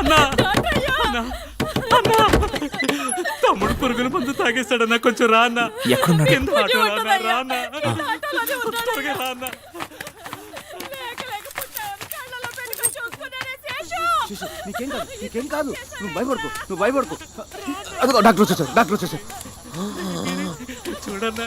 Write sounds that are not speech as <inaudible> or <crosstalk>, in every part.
అన్నా. అన్నా. అన్నా. తమ్ముడు పురుగుల మందు తాగేస్తాడన్నా కొంచెం రా అన్నా. ఎక్కడున్నాడు? కింద ఆటోలో అన్నా, రా అన్నా. త్వరగా రా అన్నా. నీకేం కాదు నీకేం కాదు. నువ్వు భయపడుకో నువ్వు భయపడుకో. అదిగో డాక్టర్ వచ్చేసారు డాక్టర్ వచ్చేసారు చూడన్నా.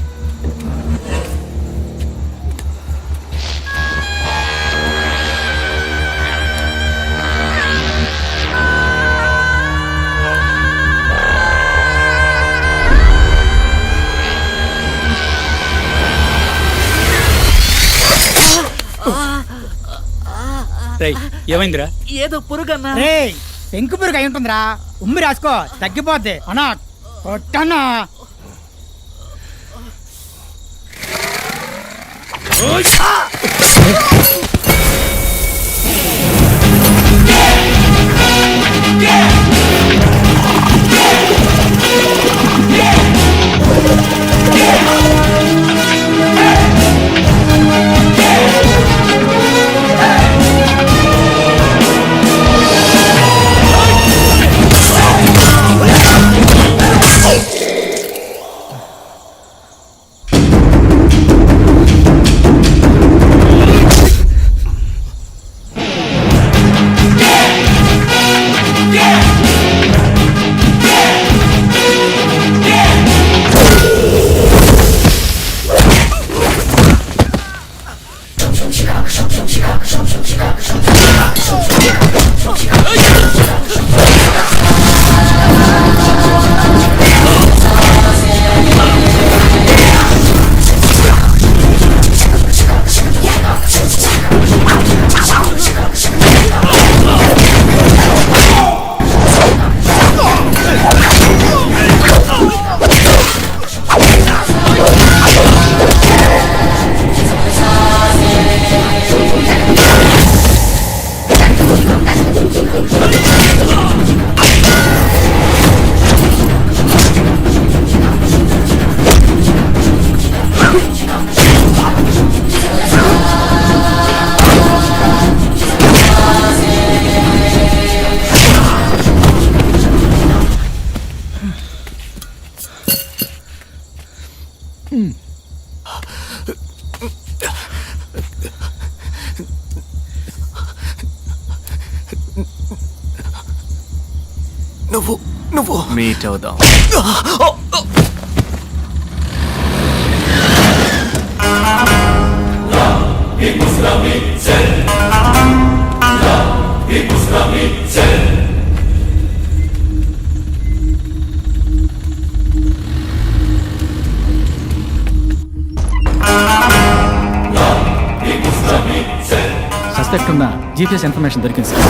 రేయ్ ఏమైందిరా? ఏదో పురుగన్నా. రే పెంకు పురుగు అయి ఉంటుందిరా. ఉమ్మి రాసుకో తగ్గిపోద్ది. అన్నా కొట్టన్నా. నువ్వు నువ్వు. మీట్ అవుదాం. సస్పెక్ట్ ఉన్న జీపీఎస్ ఇన్ఫర్మేషన్ దొరికింది సార్.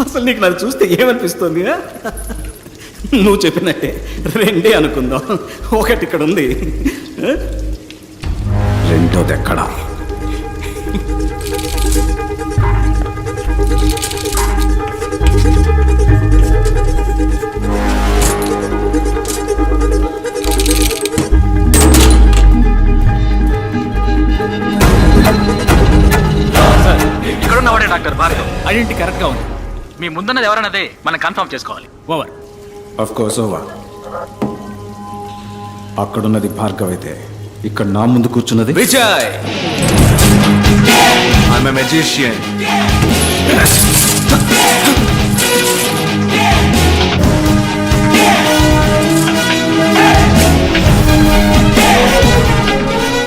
అసలు నీకు నన్ను చూస్తే ఏమనిపిస్తుంది నువ్వు చెప్పినట్టే రెండే అనుకుందాం. ఒకటి ఇక్కడ ఉంది. రెండోది ఎక్కడా? ఉన్నవాడే డాక్టర్ భార్గవ్. ఐడెంటిటీ కరెక్ట్గా ఉంది. మీ ముందున్నది ఎవరన్నదే మనం కన్ఫర్మ్ చేసుకోవాలి. Over Of course, over. అక్కడున్నది భార్గవ్ అయితే ఇక్కడ నా ముందు కూర్చున్నది? విజయ్! ఐఎమ్ మెజిషియన్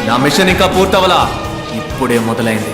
నా మిషన్ ఇంకా పూర్తవలా? ఇప్పుడే మొదలైంది.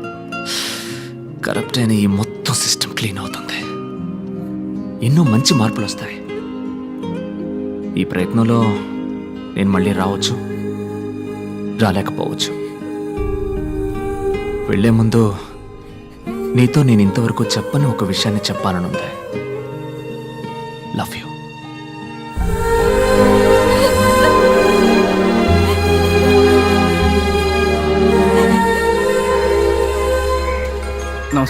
కరప్ట్ అయిన ఈ మొత్తం సిస్టమ్ క్లీన్ అవుతుంది. ఎన్నో మంచి మార్పులు వస్తాయి. ఈ ప్రయత్నంలో నేను మళ్ళీ రావచ్చు రాలేకపోవచ్చు. వెళ్ళే ముందు నీతో నేను ఇంతవరకు చెప్పని ఒక విషయాన్ని చెప్పాలనుంది.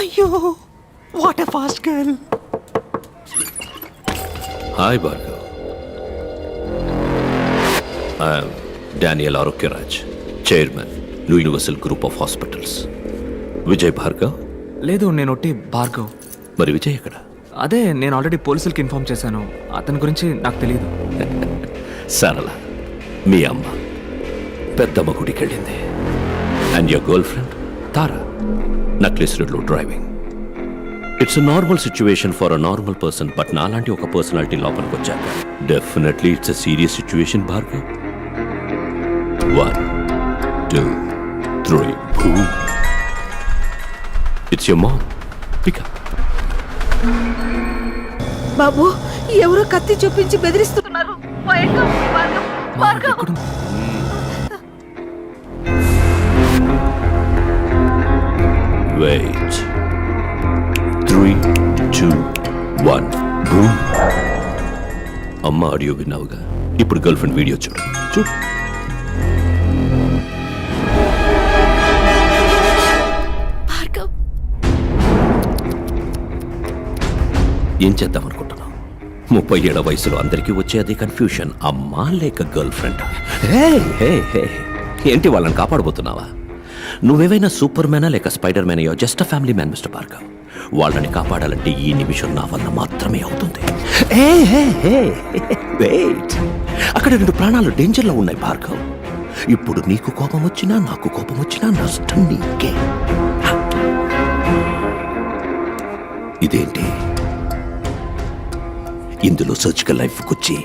అయ్యో what a fast girl hi Bhargav I'm Daniel Arogyaraj chairman universal group of hospitals Vijay Bhargav లేదు నేను ఒట్టి భార్గవ్ మరి విజయ్ ఎక్కడ? అదే నేను ఆల్రెడీ పోలీసులకి ఇన్ఫార్మ్ చేశాను. అతని గురించి నాకు తెలియదు <laughs> సరళ మీ అమ్మ పెద్దమ్మ గుడికి వెళ్ళింది and your girl friend Tara necklace రోడ్లో driving. It's a normal situation for a normal person but నాలాంటి ఒక పర్సనాలిటీ లోపలికి వచ్చాక definitely it's a serious situation Bhargav. One two three it's your mom pickup బాబు ఎవరో కత్తి చూపించి బెదిరిస్తున్నారు. Wait. Three, two, one. Boom. అమ్మ ఆడియో విన్నావుగా? ఇప్పుడు గర్ల్ ఫ్రెండ్ వీడియో చూడు. భార్గవ్. ఏం చేద్దాం అనుకుంటున్నావు? ముప్పై ఏళ్ళ వయసులో అందరికీ వచ్చే అదే కన్ఫ్యూషన్ అమ్మా లేక గర్ల్ ఫ్రెండ్. ఏంటి వాళ్ళని కాపాడబోతున్నావా? నువ్వేవైనా సూపర్ మ్యానా లేక స్పైడర్ మ్యాన్ అయ్యో just family man mister Bhargav వాళ్ళని కాపాడాలంటే ఈ నిమిషం నా వల్ల మాత్రమే అవుతుంది. Hey hey hey wait. అక్కడ రెండు ప్రాణాలు డేంజర్లో ఉన్నాయి భార్గవ్ ఇప్పుడు నీకు కోపం వచ్చినా నాకు కోపం వచ్చినా నష్టం నీకే. ఇదేంటి? ఇందులో సర్జికల్ లైఫ్కి వచ్చి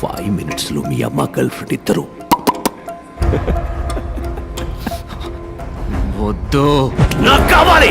ఫైవ్ మినిట్స్లో మీ అమ్మ గర్ల్ ఫ్రెండ్ ఇద్దరు వద్దు. నాకు కావాలి.